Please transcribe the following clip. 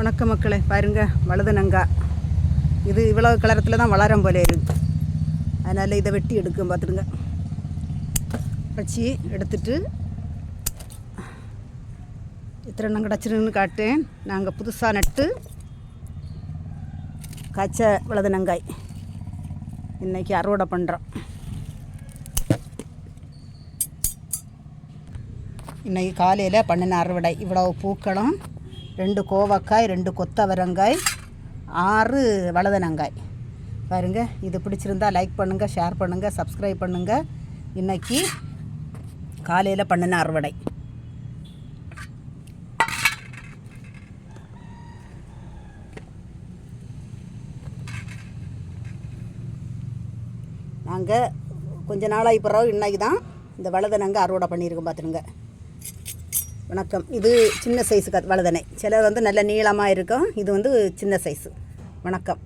வணக்கம் மக்களே பாருங்க வலதுனங்காய் இது இவ்வளோ கலரத்தில் தான் வளரும் போல இருக்கு. அதனால் இதை வெட்டி எடுக்கும் பார்த்துடுங்க வச்சு எடுத்துட்டு எத்தனை எண்ணம் கிடச்சிருன்னு காட்டேன் நாங்கள் புதுசாக நட்டு காய்ச்ச வலதுனங்காய் இன்றைக்கி அறுவடை பண்ணுறோம் இன்றைக்கி காலையில் பண்ணின அறுவடை. இவ்வளோ பூக்களும் ரெண்டு கோவக்காய் ரெண்டு கொத்தவரங்காய் ஆறு வலதனங்காய் பாருங்கள் இது பிடிச்சிருந்தா லைக் பண்ணுங்கள் ஷேர் பண்ணுங்கள் சப்ஸ்கிரைப் பண்ணுங்கள் இன்றைக்கி காலையில் பண்ணின அறுவடை. நாங்கள் கொஞ்ச நாளாகி பிறகு இன்றைக்கி தான் இந்த வலதனங்க அறுவடை பண்ணியிருக்கோம் பார்த்துருங்க வணக்கம். இது சின்ன சைஸு க வலதனை சிலர் வந்து நல்ல நீளமாக இருக்கும். இது வந்து சின்ன சைஸு வணக்கம்.